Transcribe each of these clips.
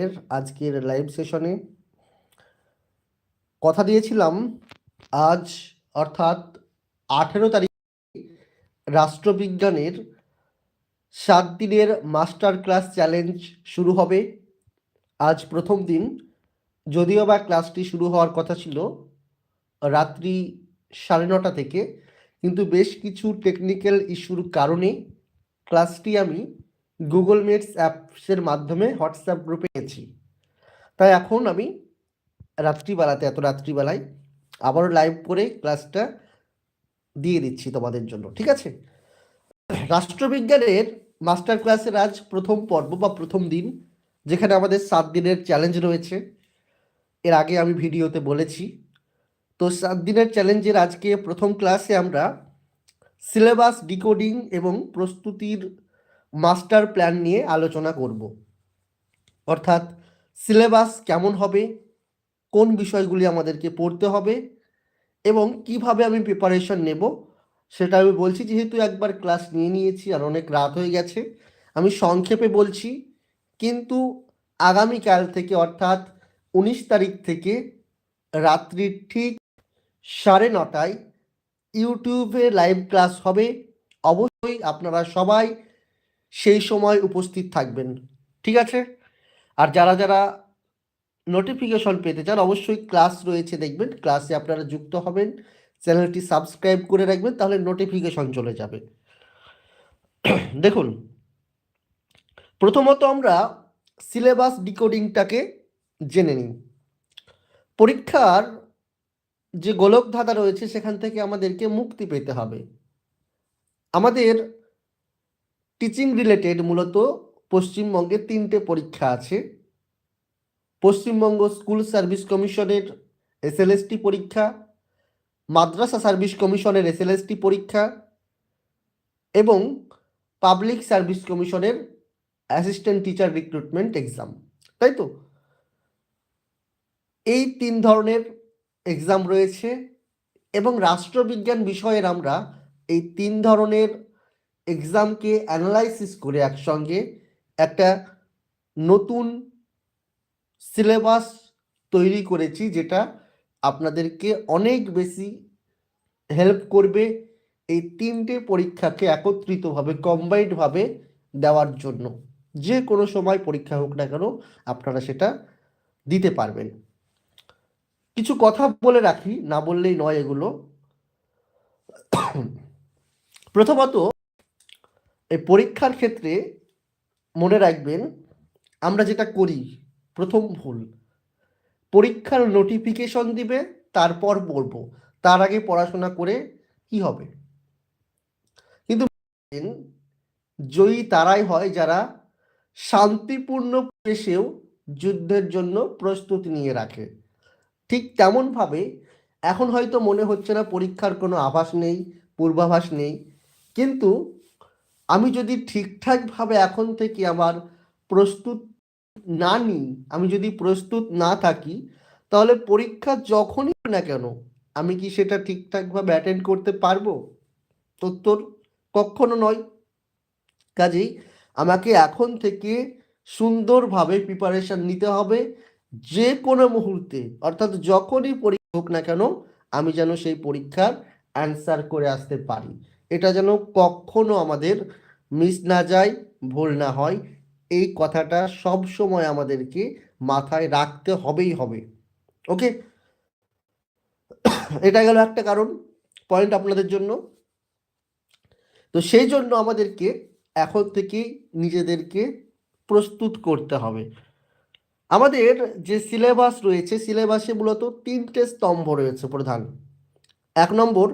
এর আজকের লাইভ সেশনে কথা দিয়েছিলাম, আজ অর্থাৎ আঠেরো তারিখ রাষ্ট্রবিজ্ঞানের সাত দিনের মাস্টার ক্লাস চ্যালেঞ্জ শুরু হবে। আজ প্রথম দিন, যদিও বা ক্লাসটি শুরু হওয়ার কথা ছিল রাত্রি সাড়ে নটা থেকে, কিন্তু বেশ কিছু টেকনিক্যাল ইস্যুর কারণে ক্লাসটি আমি গুগল মিটস অ্যাপসের মাধ্যমে হোয়াটসঅ্যাপ গ্রুপে গেছি তাই এখন আমি রাত্রিবেলাতে, এত রাত্রিবেলায় আবারও লাইভ করে ক্লাসটা দিয়ে দিচ্ছি তোমাদের জন্য, ঠিক আছে? রাষ্ট্রবিজ্ঞানের মাস্টার ক্লাসের আজ প্রথম পর্ব বা প্রথম দিন, যেখানে আমাদের সাত দিনের চ্যালেঞ্জ রয়েছে। এর আগে আমি ভিডিওতে বলেছি। তো সাত দিনের চ্যালেঞ্জের আজকে প্রথম ক্লাসে আমরা সিলেবাস ডিকোডিং এবং প্রস্তুতির মাস্টার প্ল্যান নিয়ে আলোচনা করব। অর্থাৎ সিলেবাস কেমন হবে, কোন বিষয়গুলি আমাদেরকে পড়তে হবে এবং কীভাবে আমি প্রিপারেশন নেব সেটা আমি বলছি। যেহেতু একবার ক্লাস নিয়ে নিয়েছি আর অনেক রাত হয়ে গেছে, আমি সংক্ষেপে বলছি, কিন্তু আগামীকাল থেকে অর্থাৎ উনিশ তারিখ থেকে রাত্রির ঠিক সাড়ে নটায় ইউটিউবে লাইভ ক্লাস হবে। অবশ্যই আপনারা সবাই সেই সময় উপস্থিত থাকবেন, ঠিক আছে? আর যারা যারা নোটিফিকেশন পেতে চান, অবশ্যই ক্লাস রয়েছে দেখবেন ক্লাসে আপনারা যুক্ত হবেন চ্যানেলটি সাবস্ক্রাইব করে রাখবেন, তাহলে নোটিফিকেশন চলে যাবে। দেখুন, প্রথমত আমরা সিলেবাস ডিকোডিংটাকে জেনে নিই। পরীক্ষার যে গোলক ধাঁধা রয়েছে, সেখান থেকে আমাদেরকে মুক্তি পেতে হবে। আমাদের টিচিং রিলেটেড মূলত পশ্চিমবঙ্গে তিনটে পরীক্ষা আছে। পশ্চিমবঙ্গ স্কুল সার্ভিস কমিশনের এসএলএসটি পরীক্ষা, মাদ্রাসা সার্ভিস কমিশনের এসএলএসটি পরীক্ষা এবং পাবলিক সার্ভিস কমিশনের অ্যাসিস্ট্যান্ট টিচার রিক্রুটমেন্ট এক্সাম। তাই তো? এই তিন ধরনের এক্সাম রয়েছে এবং রাষ্ট্রবিজ্ঞান বিষয়ের আমরা এই তিন ধরনের এক্সামকে অ্যানালাইসিস করে একসঙ্গে একটা নতুন সিলেবাস তৈরি করেছি, যেটা আপনাদেরকে অনেক বেশি হেল্প করবে এই তিনটে পরীক্ষাকে একত্রিতভাবে কম্বাইন্ডভাবে দেওয়ার জন্য। যে কোনো সময় পরীক্ষা হোক না কেন, আপনারা সেটা দিতে পারবেন। কিছু কথা বলে রাখি, না বললেই নয় এগুলো। প্রথমত এই পরীক্ষার ক্ষেত্রে মনে রাখবেন, আমরা যেটা করি, প্রথম ভুল। পরীক্ষার নোটিফিকেশন দিবে, তারপর পড়ব তার আগে পড়াশোনা করে কি হবে? কিন্তু জয়ী তারাই হয় যারা শান্তিপূর্ণ পরিবেশেও যুদ্ধের জন্য প্রস্তুতি নিয়ে রাখে। ঠিক তেমনভাবে এখন হয়তো মনে হচ্ছে না পরীক্ষার কোনো আভাস নেই, পূর্বাভাস নেই। কিন্তু আমি যদি ঠিকঠাকভাবে এখন থেকে আমার প্রস্তুত না নিই, আমি যদি প্রস্তুত না থাকি, তাহলে পরীক্ষা যখনই না কেন, আমি কি সেটা ঠিকঠাকভাবে অ্যাটেন্ড করতে পারব? উত্তর কখনো নয়। কাজেই আমাকে এখন থেকে সুন্দরভাবে প্রিপারেশন নিতে হবে যে কোনো মুহূর্তে, অর্থাৎ যখনই পরীক্ষা হোক না কেন, আমি যেন সেই পরীক্ষার অ্যান্সার করে আসতে পারি। এটা যেন কখনো আমাদের মিস না যায়, ভুল না হয়, এই কথাটা সব সময় আমাদেরকে মাথায় রাখতে হবেই হবে। ওকে? এটা গেল একটা কারণ পয়েন্ট আপনাদের জন্য। তো সেই জন্য আমাদেরকে এখন থেকেই নিজেদেরকে প্রস্তুত করতে হবে। আমাদের যে সিলেবাস রয়েছে, সিলেবাসে মূলত তিনটে স্তম্ভ রয়েছে প্রধান। এক নম্বর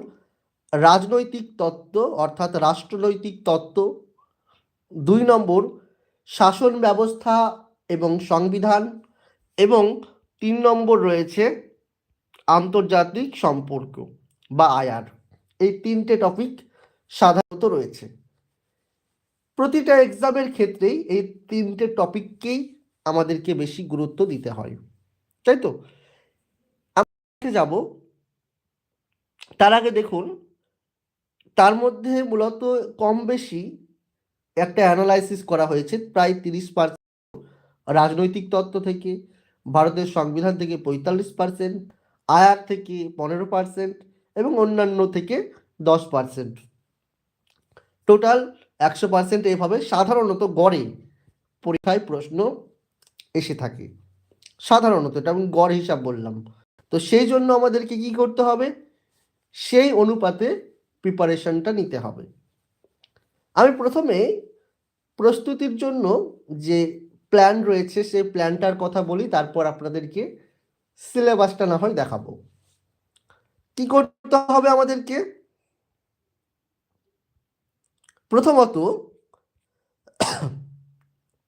রাজনৈতিক তত্ত্ব অর্থাৎ রাষ্ট্রনৈতিক তত্ত্ব। দুই নম্বর, শাসন ব্যবস্থা এবং সংবিধান। এবং তিন নম্বর রয়েছে আন্তর্জাতিক সম্পর্ক বা আয়ার এই তিনটে টপিক সাধারণত রয়েছে। প্রতিটা এক্সামের ক্ষেত্রেই এই তিনটে টপিককেই আমাদেরকে বেশি গুরুত্ব দিতে হয়। তাই তো? আমরা যাব। তার আগে দেখুন তার মধ্যে মূলত কম বেশি একটা অ্যানালাইসিস করা হয়েছে, প্রায় তিরিশ পার্সেন্ট রাজনৈতিক তত্ত্ব থেকে, ভারতের সংবিধান থেকে পঁয়তাল্লিশ পার্সেন্ট আয়ার থেকে পনেরো পার্সেন্ট এবং অন্যান্য থেকে দশ পার্সেন্ট টোটাল একশো পার্সেন্ট এভাবে সাধারণত গড়ে পরীক্ষায় প্রশ্ন এসে থাকে। সাধারণত এটা আমি গড় হিসাব বললাম। তো সেই জন্য আমাদেরকে কি করতে হবে? সেই অনুপাতে প্রিপারেশনটা নিতে হবে। আমি প্রথমে প্রস্তুতির জন্য যে প্ল্যান রয়েছে সেই প্ল্যানটার কথা বলি, তারপর আপনাদেরকে সিলেবাসটা না হয় দেখাবো। কি করতে হবে আমাদেরকে? প্রথমত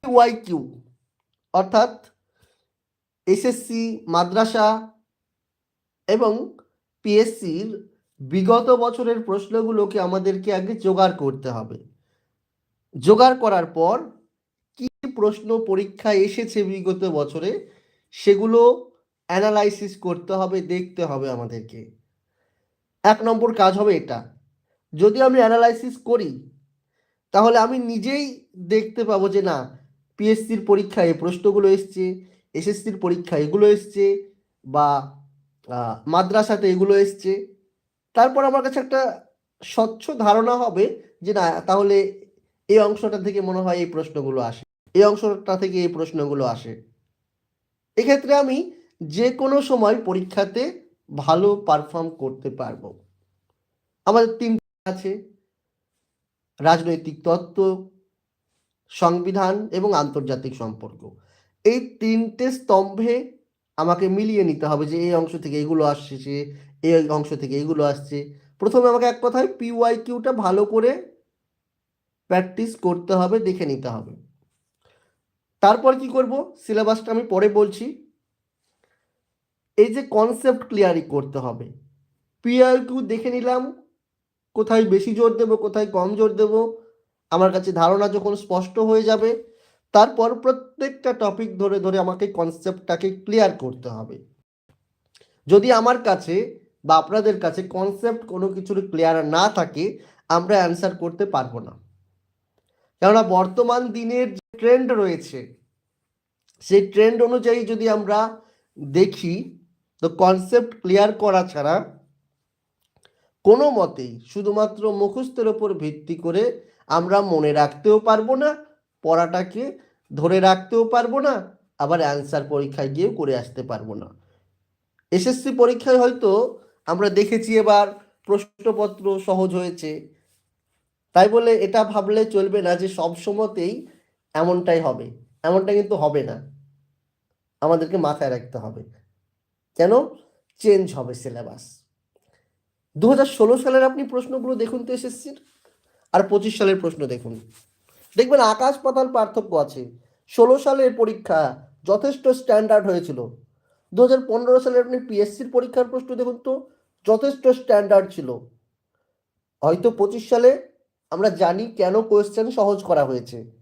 ওয়াই কিউ অর্থাৎ এসএসসি মাদ্রাসা এবং পিএসসির বিগত বছরের প্রশ্নগুলোকে আমাদেরকে আগে জোগাড় করতে হবে। জোগাড় করার পর কি প্রশ্ন পরীক্ষায় এসেছে বিগত বছরে সেগুলো অ্যানালাইসিস করতে হবে, দেখতে হবে আমাদেরকে। এক নম্বর কাজ হবে এটা। যদি আমি অ্যানালাইসিস করি, তাহলে আমি নিজেই দেখতে পাবো যে না পিএসসির পরীক্ষায় প্রশ্নগুলো এসছে এসএসসির পরীক্ষা এগুলো এসছে বা মাদ্রাসাতে এগুলো এসছে। তারপর আমার কাছে একটা স্বচ্ছ ধারণা হবে যে না, তাহলে এই অংশটা থেকে মনে হয় এই প্রশ্নগুলো আসে। এই অংশটা থেকে এই প্রশ্নগুলো আসে। এক্ষেত্রে আমি যে কোনো সময় পরীক্ষাতে ভালো পারফর্ম করতে পারব। আমাদের তিন আছে। রাজনৈতিক তত্ত্ব, সংবিধান এবং আন্তর্জাতিক সম্পর্ক। এই তিনটে স্তম্ভে আমাকে মিলিয়ে নিতে হবে যে এই অংশ থেকে এগুলো আসছে এই অংশ থেকে এগুলো আসছে। প্রথমে আমাকে এক কথায় পিওয়াই কিউটা ভালো করে প্র্যাকটিস করতে হবে, দেখে নিতে হবে। তারপর কি করব? সিলেবাসটা আমি পরে বলছি। এই যে কনসেপ্ট ক্লিয়ারই করতে হবে। পিআই কিউ দেখে নিলাম, কোথায় বেশি জোর দেব, কোথায় কম জোর দেব, আমার কাছে ধারণা যখন স্পষ্ট হয়ে যাবে, তারপর প্রত্যেকটা টপিক ধরে ধরে আমাকে কনসেপ্টটাকে ক্লিয়ার করতে হবে। যদি আমার কাছে বা আপনাদের কাছে কনসেপ্ট কোনো কিছুর ক্লিয়ার না থাকে, আমরা অ্যান্সার করতে পারব না। কেননা বর্তমান দিনের যে ট্রেন্ড রয়েছে, সেই ট্রেন্ড অনুযায়ী যদি আমরা দেখি, তো কনসেপ্ট ক্লিয়ার করা ছাড়া কোনো মতেই শুধুমাত্র মুখস্থের ওপর ভিত্তি করে আমরা মনে রাখতেও পারব না, পড়াটাকে ধরে রাখতেও পারব না, আবার অ্যান্সার পরীক্ষায় গিয়েও করে আসতে পারব না। এসএসসি পরীক্ষায় হয়তো আমরা দেখেছি এবার প্রশ্নপত্র সহজ হয়েছে। তাই বলে এটা ভাবলে চলবে না যে সব সময়তেই এমনটাই হবে। এমনটা কিন্তু হবে না। আমাদেরকে মাথায় রাখতে হবে। কেন? চেঞ্জ হবে সিলেবাস। দু হাজার ষোলো সালের আপনি প্রশ্নগুলো দেখুন তো এসএসসির। আর পঁচিশ সালের প্রশ্ন দেখুন। দেখবেন আকাশ পাতাল পার্থক্য আছে। ষোলো সালের পরীক্ষা যথেষ্ট স্ট্যান্ডার্ড হয়েছিল। দু হাজার পনেরো সালের আপনি পিএসসির পরীক্ষার প্রশ্ন দেখুন তো। যথেষ্ট স্ট্যান্ডার্ড ছিল। হয়তো পঁচিশ সালে আমরা জানি কেন কোয়েশ্চেন সহজ করা হয়েছে।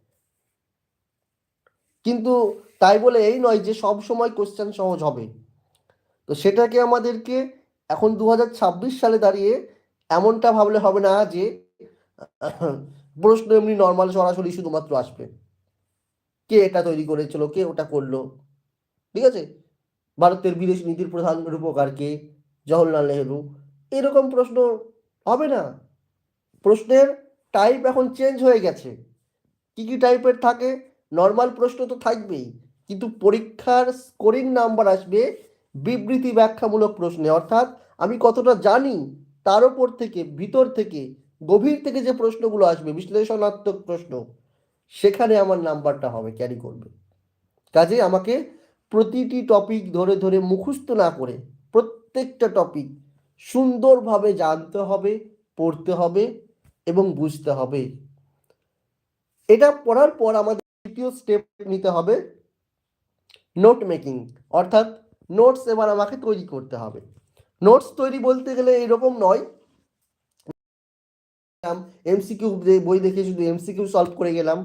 কিন্তু তাই বলে এই নয় যে সব সময় কোশ্চেন সহজ হবে। তো সেটাকে আমাদেরকে এখন দু হাজার ছাব্বিশ সালে দাঁড়িয়ে এমনটা ভাবলে হবে না যে, প্রশ্ন এমনি নর্মাল সরাসরি শুধুমাত্র আসবে। কে এটা তৈরি করেছিল, কে ওটা করল? ঠিক আছে? ভারতের বিদেশ নীতির প্রধান রূপকার কে? জওহরলাল নেহেরু, এরকম প্রশ্ন হবে না। প্রশ্নের টাইপ এখন চেঞ্জ হয়ে গেছে। কি কি টাইপের থাকে? নর্মাল প্রশ্ন তো থাকবেই, কিন্তু পরীক্ষার স্কোরিং নাম্বার আসবে বিবৃতি ব্যাখ্যামূলক প্রশ্নে। অর্থাৎ আমি কতটা জানি তার ওপর থেকে, ভিতর থেকে, গভীর থেকে যে প্রশ্নগুলো আসবে, বিশ্লেষণাত্মক প্রশ্ন, সেখানে আমার নাম্বারটা হবে ক্যারি করবে। কাজে আমাকে প্রতিটি টপিক ধরে ধরে মুখস্থ না করে প্রত্যেকটা টপিক সুন্দরভাবে জানতে হবে, পড়তে হবে এবং বুঝতে হবে। এটা পড়ার পর আমাদের দ্বিতীয় স্টেপ নিতে হবে নোট মেকিং অর্থাৎ নোটস এবার আমাকে তৈরি করতে হবে। নোটস তৈরি বলতে গেলে এরকম নয় এমসিকিউ বই দেখে শুধু এমসিকিউ সলভ করে গেলাম,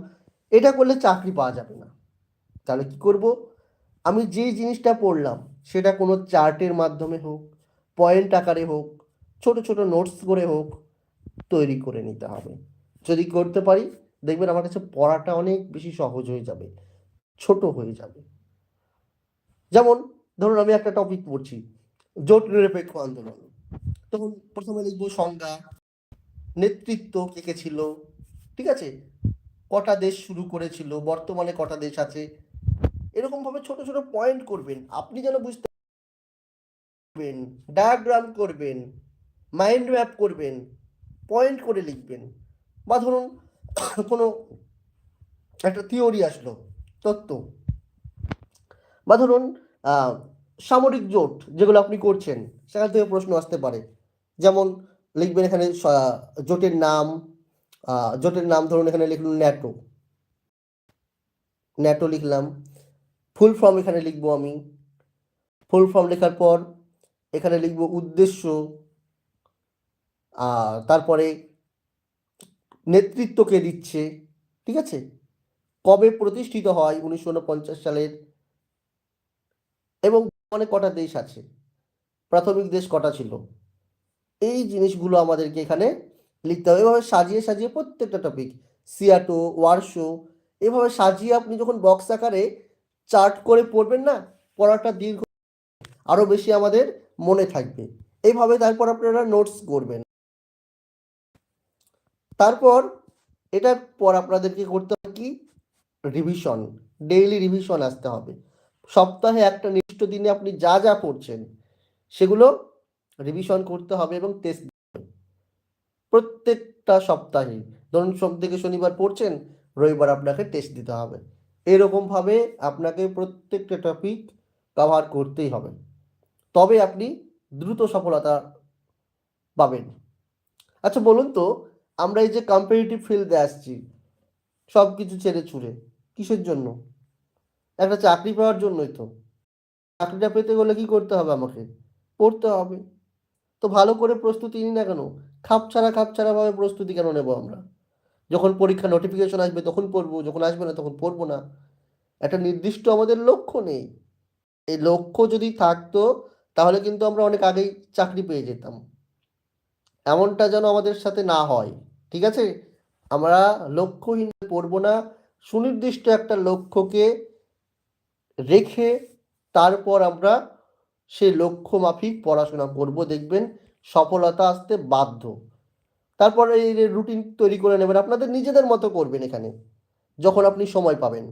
এটা করলে চাকরি পাওয়া যাবে না। তাহলে কি করব? আমি যেই জিনিসটা পড়লাম সেটা কোনো চার্টের মাধ্যমে হোক পয়েন্ট আকারে হোক, ছোট ছোট নোটস করে হোক, তৈরি করে নিতে হবে। যদি করতে পারি, দেখবেন আমার কাছে পড়াটা অনেক বেশি সহজ হয়ে যাবে, ছোট হয়ে যাবে। যেমন, ধরুন আমি একটা টপিক পড়ছি, জোট নিরপেক্ষ আন্দোলন। তখন প্রথমে লিখব সংজ্ঞা, নেতৃত্ব কে কে ছিল, ঠিক আছে? কটা দেশ শুরু করেছিল, বর্তমানে কটা দেশ আছে এরকম ভাবে ছোট ছোট পয়েন্ট করবেন। আপনি যেন বুঝতে পারবেন ডায়াগ্রাম করবেন মাইন্ড ম্যাপ করবেন পয়েন্ট করে লিখবেন। বা ধরুন কোনো একটা থিওরি আসলো, তত্ত্ব। বা ধরুন সামরিক জোট যেগুলো আপনি করছেন, সেখান থেকে প্রশ্ন আসতে পারে। যেমন লিখবেন এখানে জোটের নাম জোটের নাম ধরুন এখানে লিখুন ন্যাটো। ন্যাটো লিখলাম। ফুল ফর্ম এখানে লিখব আমি। ফুল ফর্ম লেখার পর এখানে লিখব উদ্দেশ্য, আর তারপরে নেতৃত্ব কে দিচ্ছে, ঠিক আছে? কবে প্রতিষ্ঠিত হয় উনিশশো উনপঞ্চাশ সালের? এবং মানে কটা দেশ আছে? প্রাথমিক দেশ কটা ছিল? এই জিনিসগুলো আমাদেরকে এখানে লিখতে হবে। এভাবে সাজিয়ে সাজিয়ে প্রত্যেকটা টপিক সিয়াটো ওয়ারশো এভাবে সাজিয়ে আপনি যখন বক্স আকারে চার্ট করে পড়বেন না, পড়াটা দীর্ঘ আরও বেশি আমাদের মনে থাকবে। এইভাবে তারপর আপনারা নোটস করবেন। তারপর এটার পর আপনাদেরকে করতে হবে কি? রিভিশন ডেইলি রিভিশন আসতে হবে। সপ্তাহে একটা নির্দিষ্ট দিনে আপনি যা যা পড়ছেন, সেগুলো রিভিশন করতে হবে এবং টেস্ট প্রত্যেকটা সপ্তাহে, ধরুন সোম থেকে শনিবার পড়ছেন, রবিবার আপনাকে টেস্ট দিতে হবে। এরকম ভাবে আপনাকে প্রত্যেকটা টপিক কভার করতেই হবে। তবে আপনি দ্রুত সফলতা পাবেন। আচ্ছা বলুন তো, আমরা এই যে কম্পিটিটিভ ফিল্ডে আসছি সব কিছু ছেড়ে ছুড়ে, কিসের জন্য? একটা চাকরি পাওয়ার জন্যই তো। চাকরিটা পেতে গেলে কি করতে হবে আমাকে? পড়তে হবে। তো ভালো করে প্রস্তুতি নিই না কেন? খাপ ছাড়া খাপ ছাড়া ভাবে প্রস্তুতি কেন নেব আমরা? যখন পরীক্ষা নোটিফিকেশন আসবে তখন পড়ব, যখন আসবে না তখন পড়ব না। একটা নির্দিষ্ট আমাদের লক্ষ্য নেই। এই লক্ষ্য যদি থাকতো, তাহলে কিন্তু আমরা অনেক আগেই চাকরি পেয়ে যেতাম। এমনটা যেন আমাদের সাথে না হয়, ঠিক আছে? আমরা লক্ষ্যহীন পড়ব না। সুনির্দিষ্ট একটা লক্ষ্যকে রেখে তারপর আমরা সেই লক্ষ্য মাফিক পড়াশোনা করব, দেখবেন সফলতা আসতে বাধ্য। তারপর এই রুটিন তৈরি করে নেবেন, আপনাদের নিজেদের মতো করবেন এখানে, যখন আপনি সময় পাবেন।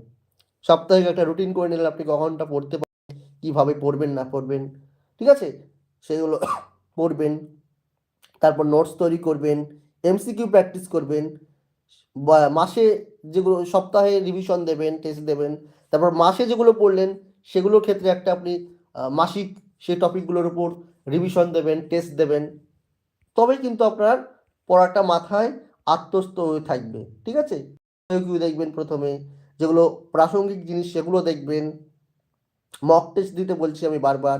সাপ্তাহিক একটা রুটিন করে নিলেন, আপনি কখনটা পড়তে পারবেন কীভাবে পড়বেন, না পড়বেন, ঠিক আছে? সেগুলো পড়বেন, তারপর নোটস তৈরি করবেন এমসিকিউ প্র্যাকটিস করবেন মাসে যেগুলো, সপ্তাহে রিভিশন দেবেন টেস্ট দেবেন, তারপর মাসে যেগুলো পড়লেন, সেগুলোর ক্ষেত্রে একটা আপনি মাসিক সেই টপিকগুলোর উপর রিভিশন দেবেন টেস্ট দেবেন। তবে কিন্তু আপনার পড়াটা মাথায় আত্মস্থ হয়ে থাকবে, ঠিক আছে? দেখবেন প্রথমে, যেগুলো প্রাসঙ্গিক জিনিস সেগুলো দেখবেন। মক টেস্ট দিতে বলছি আমি বারবার।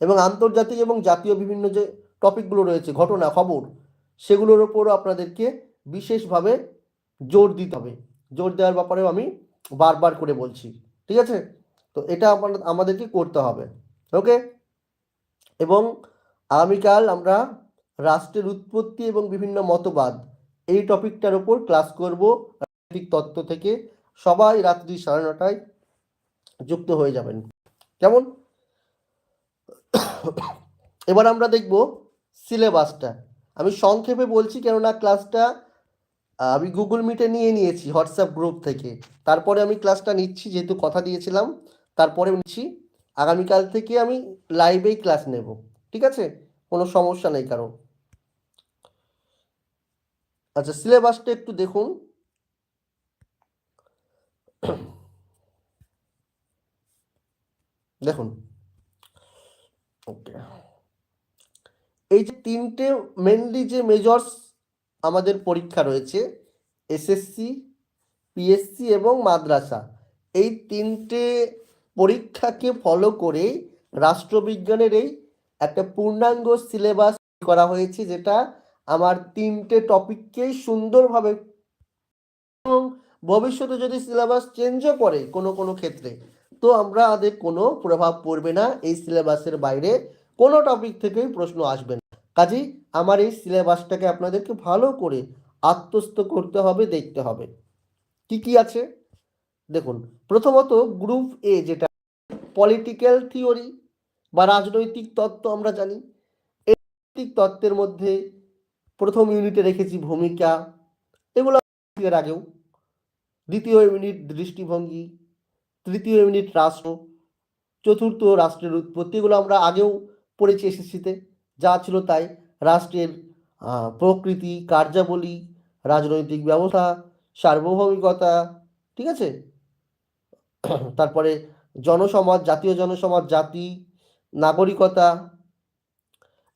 এবং আন্তর্জাতিক এবং জাতীয় বিভিন্ন যে টপিকগুলো রয়েছে, ঘটনা, খবর, সেগুলোর ওপরও আপনাদেরকে বিশেষভাবে জোর দিতে হবে। জোর দেওয়ার ব্যাপারেও আমি বারবার করে বলছি, ঠিক আছে? তো এটা আমাদেরকে করতে হবে ওকে এবং আগামীকাল আমরা রাষ্ট্রের উৎপত্তি এবং বিভিন্ন মতবাদ। এই টপিকটার ওপর ক্লাস করব। রাজনৈতিক তত্ত্ব থেকে সবাই রাত্রি সাড়ে নটায় যুক্ত হয়ে যাবেন। কেমন? এবার আমরা দেখব সিলেবাসটা। আমি সংক্ষেপে বলছি কেননা ক্লাসটা আমি গুগল মিটে নিয়ে নিয়েছি হোয়াটসঅ্যাপ গ্রুপ থেকে। তারপরে আমি ক্লাসটা নিচ্ছি, যেহেতু কথা দিয়েছিলাম, তারপরে নিচ্ছি আগামীকাল থেকে আমি লাইভেই ক্লাস নেব। ঠিক আছে? কোনো সমস্যা নেই কারণ আচ্ছা সিলেবাসটা একটু দেখুন। দেখুন। ওকে। এই যে তিনটে মেনলি যে মেজর্স আমাদের পরীক্ষা রয়েছে এসএসসি পিএসসি এবং মাদ্রাসা, এই তিনটে পরীক্ষাকে ফলো করে রাষ্ট্রবিজ্ঞানের এই একটা পূর্ণাঙ্গ সিলেবাস করা হয়েছে, যেটা আমার তিনটে টপিককেই সুন্দরভাবে এবং ভবিষ্যতে যদি সিলেবাস চেঞ্জও করে কোনো কোনো ক্ষেত্রে, তো আমরা আমাদের কোনো প্রভাব পড়বে না, এই সিলেবাসের বাইরে কোনো টপিক থেকেই প্রশ্ন আসবে না। কাজেই আমার এই সিলেবাসটাকে আপনাদেরকে ভালো করে আত্মস্থ করতে হবে, দেখতে হবে। কি কি আছে? দেখুন, প্রথমত গ্রুপ এ যেটা পলিটিক্যাল থিওরি বা রাজনৈতিক তত্ত্ব আমরা জানি। এই তত্ত্বের মধ্যে প্রথম ইউনিটে রেখেছি ভূমিকা, এগুলো এর আগেও। দ্বিতীয় ইউনিট দৃষ্টিভঙ্গি, তৃতীয় ইউনিট রাষ্ট্র, চতুর্থ রাষ্ট্রের উৎপত্তি, এগুলো আমরা আগেও পড়েছি এসএসসিতে যা ছিল তাই রাষ্ট্রের প্রকৃতি, কার্যাবলী, রাজনৈতিক ব্যবস্থা, সার্বভৌমিকতা, ঠিক আছে? তারপরে জনসমাজ, জাতীয় জনসমাজ, জাতি, নাগরিকতা।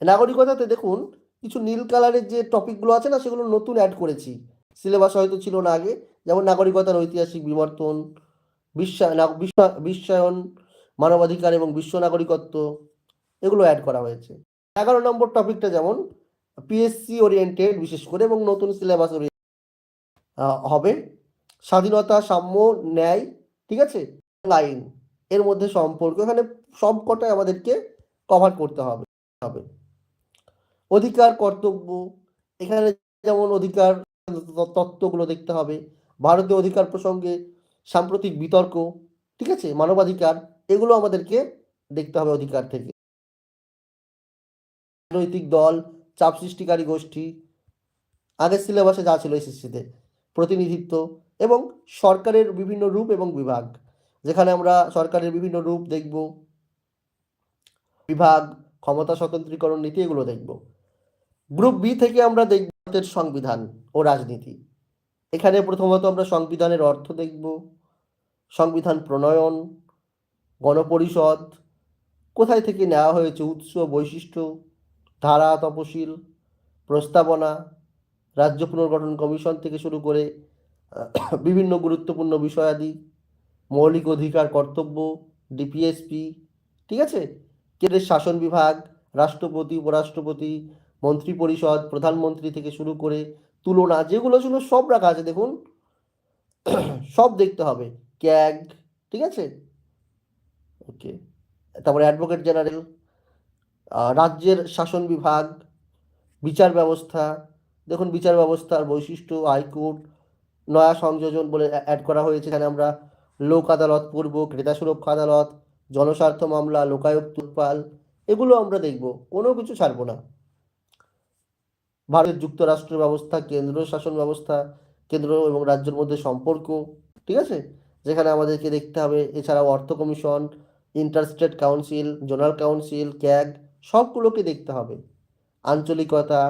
নাগরিকতাতে দেখুন কিছু নীল কালারের যে টপিকগুলো আছে না, সেগুলো নতুন অ্যাড করেছি। সিলেবাস হয়তো ছিল না আগে। যেমন নাগরিকতার ঐতিহাসিক বিবর্তন বিশ্বায়ন, মানবাধিকার এবং বিশ্ব নাগরিকত্ব, এগুলো অ্যাড করা হয়েছে। এগারো নম্বর টপিকটা যেমন পিএসসি ওরিয়েন্টেড বিশেষ করে এবং নতুন সিলেবাস হবে। স্বাধীনতা, সাম্য, ন্যায়, ঠিক আছে? আইন এর মধ্যে সম্পর্ক। এখানে সব কটাই আমাদেরকে কভার করতে হবে হবে। অধিকার কর্তব্য। এখানে যেমন অধিকার তত্ত্বগুলো দেখতে হবে, ভারতীয় অধিকার প্রসঙ্গে সাম্প্রতিক বিতর্ক, ঠিক আছে? মানবাধিকার, এগুলো আমাদেরকে দেখতে হবে অধিকার থেকে। রাজনৈতিক দল, চাপ সৃষ্টিকারী গোষ্ঠী, আগের সিলেবাসে যা ছিল এসএসসিতে প্রতিনিধিত্ব এবং সরকারের বিভিন্ন রূপ এবং বিভাগ। যেখানে আমরা সরকারের বিভিন্ন রূপ দেখব, বিভাগ, ক্ষমতা স্বতন্ত্রীকরণ নীতি এগুলো দেখব। গ্রুপ বি থেকে আমরা দেখব ভারতের সংবিধান ও রাজনীতি। এখানে প্রথমত আমরা সংবিধানের অর্থ দেখব, সংবিধান প্রণয়ন, গণপরিষদ, কোথায় থেকে নেওয়া হয়েছে উৎস, বৈশিষ্ট্য, ধারা, তপশিল, প্রস্তাবনা, রাজ্য পুনর্গঠন কমিশন থেকে শুরু করে বিভিন্ন গুরুত্বপূর্ণ বিষয়াদি, মৌলিক অধিকার, কর্তব্য ডিপিএসপি ঠিক আছে? কেন্দ্রের শাসন বিভাগ, রাষ্ট্রপতি, উপরাষ্ট্রপতি মন্ত্রী পরিষদ প্রধানমন্ত্রী থেকে শুরু করে তুলনা, যেগুলো ছিল সব রাখা আছে, দেখুন। সব দেখতে হবে। ক্যাগ, ঠিক আছে? ওকে। তারপরে অ্যাডভোকেট জেনারেল রাজ্যের শাসন বিভাগ, বিচার ব্যবস্থা। দেখুন, বিচার ব্যবস্থার বৈশিষ্ট্য, হাইকোর্ট, নয়া সংযোজন বলে অ্যাড করা হয়েছে। এখানে আমরা লোক আদালত পূর্ব ক্রেতা সুরক্ষা আদালত, জনস্বার্থ মামলা লোকায়ুক্ত উৎপাল এগুলো আমরা দেখব। কোনো কিছু ছাড়বো না। ভারতের যুক্তরাষ্ট্র ব্যবস্থা, কেন্দ্র শাসন ব্যবস্থা, কেন্দ্র এবং রাজ্যের মধ্যে সম্পর্ক, ঠিক আছে? যেখানে আমাদেরকে দেখতে হবে। এছাড়াও অর্থ commission, interstate council, zonal council, CAG, সবগুলোকে দেখতে হবে। আঞ্চলিকতা,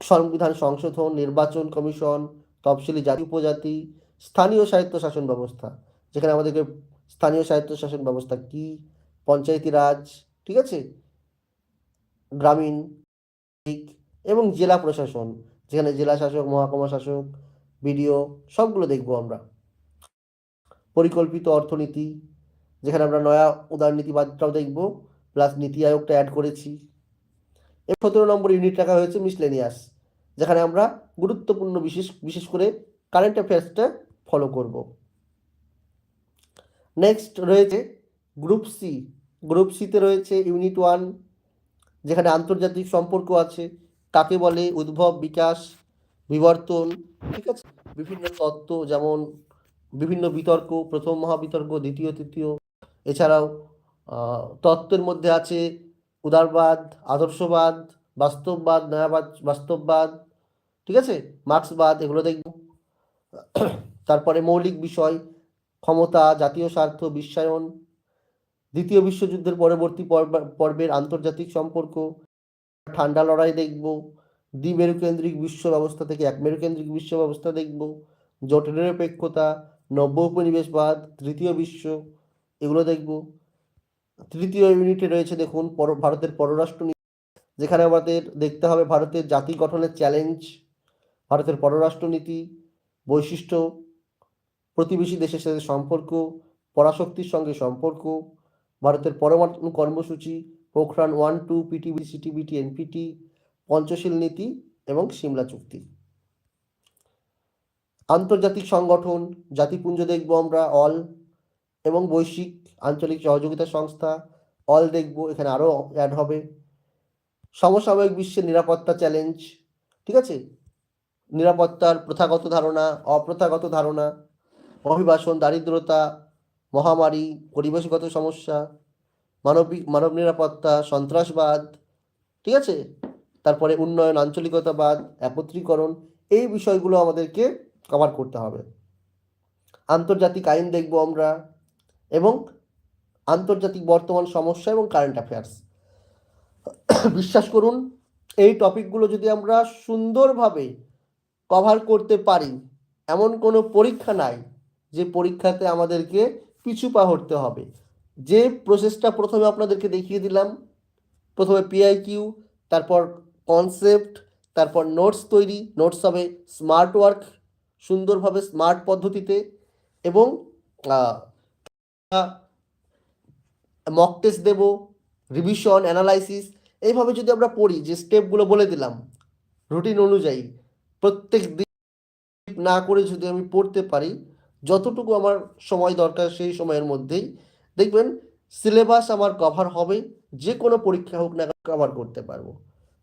সংবিধান সংশোধন, নির্বাচন কমিশন, তফসিলি জাতি, উপজাতি, স্থানীয় স্বায়ত্ত শাসন ব্যবস্থা। যেখানে আমাদেরকে স্থানীয় স্বায়ত্ত শাসন ব্যবস্থা কি? পঞ্চায়েতি রাজ, ঠিক আছে? গ্রামীণ এবং জেলা প্রশাসন, যেখানে জেলা শাসক, মহকুমা শাসক, বিডিও, সবগুলো দেখব আমরা। পরিকল্পিত অর্থনীতি, যেখানে আমরা নয়া উদার উদারনীতিবাদটাও দেখব প্লাস নীতি আয়োগটা অ্যাড করেছি। এর সতেরো নম্বর ইউনিট রাখা হয়েছে মিসলেনিয়াস যেখানে আমরা গুরুত্বপূর্ণ বিশেষ বিশেষ করে কারেন্ট অ্যাফেয়ার্সটা ফলো করব। নেক্সট রয়েছে গ্রুপ সি গ্রুপ সিতে রয়েছে ইউনিট ওয়ান যেখানে আন্তর্জাতিক সম্পর্ক আছে কাকে বলে উদ্ভব, বিকাশ, বিবর্তন, ঠিক আছে? বিভিন্ন তত্ত্ব যেমন বিভিন্ন বিতর্ক, প্রথম মহাবিতর্ক, দ্বিতীয়, তৃতীয়। এছাড়াও তত্ত্বের মধ্যে আছে উদারবাদ, আদর্শবাদ, বাস্তববাদ, নয়াবাদ, বাস্তববাদ, ঠিক আছে? মার্ক্সবাদ, এগুলো দেখব। তারপরে মৌলিক বিষয়, ক্ষমতা, জাতীয় স্বার্থ, বিশ্বায়ন দ্বিতীয় বিশ্বযুদ্ধের পরবর্তী পর্ব- পর্বের আন্তর্জাতিক সম্পর্ক, ঠান্ডা লড়াই দেখব, দ্বিমেরুকেন্দ্রিক বিশ্ব ব্যবস্থা থেকে এক মেরুকেন্দ্রিক বিশ্ব ব্যবস্থা দেখব, জোট নিরপেক্ষতা, নব্য উপনিবেশবাদ, তৃতীয় বিশ্ব, এগুলো দেখব। তৃতীয় ইউনিটে রয়েছে দেখুন ভারতের পররাষ্ট্র যেখানে আমাদের দেখতে হবে ভারতের জাতি গঠনের চ্যালেঞ্জ ভারতের পররাষ্ট্র নীতি বৈশিষ্ট্য, প্রতিবেশী দেশের সাথে সম্পর্ক, পরাশক্তির সঙ্গে সম্পর্ক ভারতের পরমাণু কর্মসূচি, Pokhran one, two, PTB CTBT NPT Panchsheel নীতি এবং সিমলা চুক্তি। আন্তর্জাতিক সংগঠন, জাতিপুঞ্জ দেখব আমরা, অল, এবং বৈশ্বিক আঞ্চলিক সহযোগিতা সংস্থা, অল দেখব, এখানে আরও অ্যাড হবে। সমসাময়িক বিশ্বের নিরাপত্তা চ্যালেঞ্জ ঠিক আছে? নিরাপত্তার প্রথাগত ধারণা, অপ্রথাগত ধারণা, অভিবাসন, দারিদ্রতা মহামারী, পরিবেশগত সমস্যা মানবিক মানব নিরাপত্তা সন্ত্রাসবাদ, ঠিক আছে? তারপরে উন্নয়ন, আঞ্চলিকতাবাদ, একত্রীকরণ, এই বিষয়গুলো আমাদেরকে কভার করতে হবে। আন্তর্জাতিক আইন দেখব আমরা এবং আন্তর্জাতিক বর্তমান সমস্যা এবং কারেন্ট অ্যাফেয়ার্স বিশ্বাস করুন, এই টপিকগুলো যদি আমরা সুন্দরভাবে কভার করতে পারি, এমন কোনো পরীক্ষা নাই যে পরীক্ষাতে আমাদেরকে পিছু পা হটতে হবে। যে প্রসেসটা প্রথমে আপনাদেরকে দেখিয়ে দিলাম, প্রথমে পিআইকিউ তারপর কনসেপ্ট তারপর নোটস তৈরি। নোটস হবে স্মার্ট ওয়ার্ক সুন্দরভাবে স্মার্ট পদ্ধতিতে এবং মক টেস্ট দেব রিভিশন অ্যানালাইসিস এইভাবে যদি আমরা পড়ি, যে স্টেপগুলো বলে দিলাম রুটিন অনুযায়ী, প্রত্যেক দিন না করে যদি আমি পড়তে পারি যতটুকু আমার সময় দরকার সেই সময়ের মধ্যেই দেখবেন সিলেবাস আমার কভার হবে, যে কোনো পরীক্ষা হোক না কভার করতে পারব।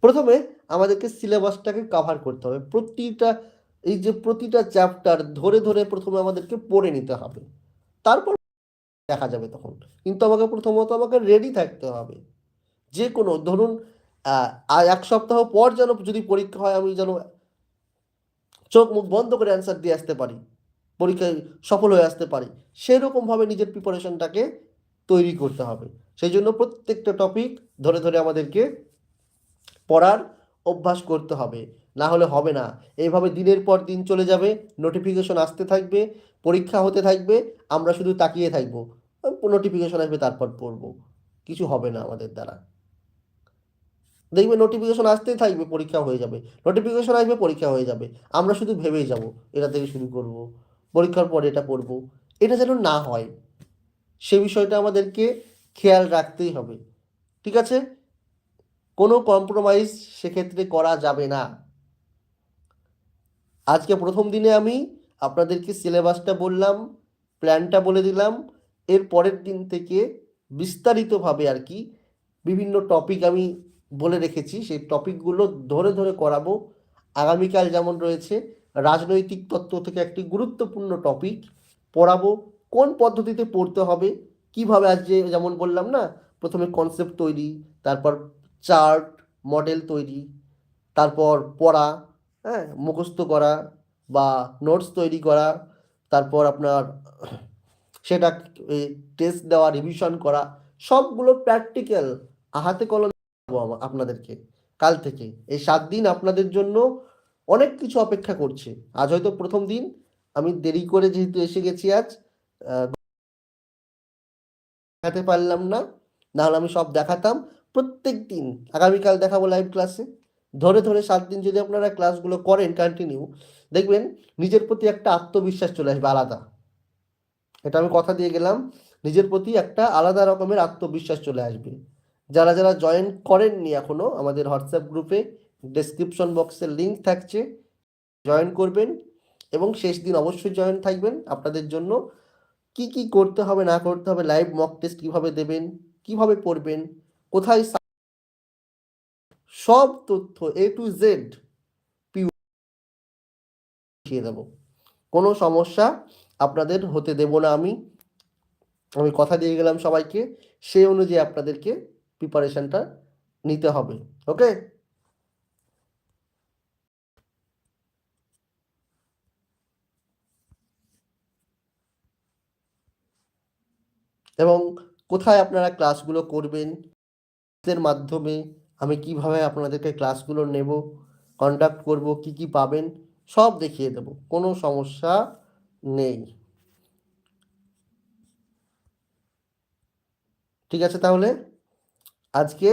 প্রথমে আমাদেরকে সিলেবাসটাকে কভার করতে হবে। প্রতিটা, এই যে প্রতিটা চ্যাপ্টার ধরে ধরে প্রথমে আমাদেরকে পড়ে নিতে হবে। তারপর দেখা যাবে তখন। কিন্তু আমাকে প্রথমত আমাকে রেডি থাকতে হবে। যে কোনো, ধরুন এক সপ্তাহ পর যেন যদি পরীক্ষা হয় আমি যেন চোখ মুখ বন্ধ করে অ্যান্সার দিয়ে আসতে পারি। পরীক্ষায় সফল হয়ে আসতে পারি। সেরকমভাবে নিজের প্রিপারেশনটাকে তৈরি করতে হবে। সেই জন্য প্রত্যেকটা টপিক ধরে ধরে আমাদেরকে পড়ার অভ্যাস করতে হবে। না হলে হবে না। এইভাবে দিনের পর দিন চলে যাবে নোটিফিকেশন আসতে থাকবে, পরীক্ষা হতে থাকবে, আমরা শুধু তাকিয়ে থাকব। নোটিফিকেশন আসবে, তারপর পড়ব। কিছু হবে না আমাদের দ্বারা। দেখবে নোটিফিকেশন আসতেই থাকবে, পরীক্ষা হয়ে যাবে। নোটিফিকেশন আসবে, পরীক্ষা হয়ে যাবে। আমরা শুধু ভেবেই যাব, এটা থেকে শুরু করব। পরীক্ষার পর এটা পড়ব। এটা যেন না হয়, সে বিষয়টা আমাদেরকে খেয়াল রাখতেই হবে। ঠিক আছে? কোনো কম্প্রোমাইজ সেক্ষেত্রে করা যাবে না। আজকে প্রথম দিনে আমি আপনাদেরকে সিলেবাসটা বললাম প্ল্যানটা বলে দিলাম। এর পরের দিন থেকে বিস্তারিতভাবে আর কি বিভিন্ন টপিক আমি বলে রেখেছি। সেই টপিকগুলো ধরে ধরে করাবো। আগামীকাল যেমন রয়েছে রাজনৈতিক তত্ত্ব থেকে একটি গুরুত্বপূর্ণ টপিক পড়াবো কোন পদ্ধতিতে পড়তে হবে, কীভাবে আজ যে যেমন বললাম না, প্রথমে কনসেপ্ট তৈরি, তারপর চার্ট মডেল তৈরি, তারপর পড়া হ্যাঁ মুখস্থ করা বা নোটস তৈরি করা, তারপর আপনার সেটা টেস্ট দেওয়া রিভিশন করা, সবগুলো প্র্যাকটিক্যাল হাতে কলম আপনাদেরকে, কাল থেকে। এই সাত দিন আপনাদের জন্য অনেক কিছু অপেক্ষা করছে। আজ হয়তো প্রথম দিন, আমি দেরি করে যেহেতু এসে গেছি আজ দেখাতে পারলাম না, নাহলে আমি সব দেখাতাম প্রত্যেক দিন। আগামীকাল দেখাবো লাইভ ক্লাসে ধরে ধরে সাত দিন যদি আপনারা ক্লাসগুলো করেন কন্টিনিউ দেখবেন নিজের প্রতি একটা আত্মবিশ্বাস চলে আসবে আলাদা। এটা আমি কথা দিয়ে গেলাম, নিজের প্রতি একটা আলাদা রকমের আত্মবিশ্বাস চলে আসবে। যারা যারা জয়েন করেননি এখনও আমাদের হোয়াটসঅ্যাপ গ্রুপে ডেসক্রিপশন বক্সের লিঙ্ক থাকছে জয়েন করবেন এবং শেষ দিন অবশ্যই জয়েন থাকবেন। আপনাদের জন্য কি কি করতে হবে, না করতে হবে লাইভ মক টেস্ট কীভাবে দেবেন, কীভাবে পড়বেন, কোথায় সব তথ্য এ টু জেড শিখিয়ে দেবো। কোনো সমস্যা আপনাদের হতে দেব না আমি। আমি কথা দিয়ে গেলাম সবাইকে সেই অনুযায়ী আপনাদেরকে প্রিপারেশনটা নিতে হবে ওকে এবং কোথায় আপনারা ক্লাসগুলো করবেন, এর মাধ্যমে আমি কীভাবে আপনাদেরকে ক্লাসগুলো নেব কন্ডাক্ট করব, কি কি পাবেন, সব দেখিয়ে দেব, কোনো সমস্যা নেই। ঠিক আছে তাহলে? আজকে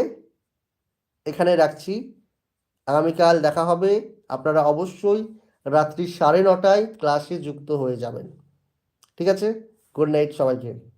এখানে রাখছি। আগামীকাল দেখা হবে। আপনারা অবশ্যই রাত্রি সাড়ে নটায় ক্লাসে যুক্ত হয়ে যাবেন। ঠিক আছে? গুড নাইট সবাইকে।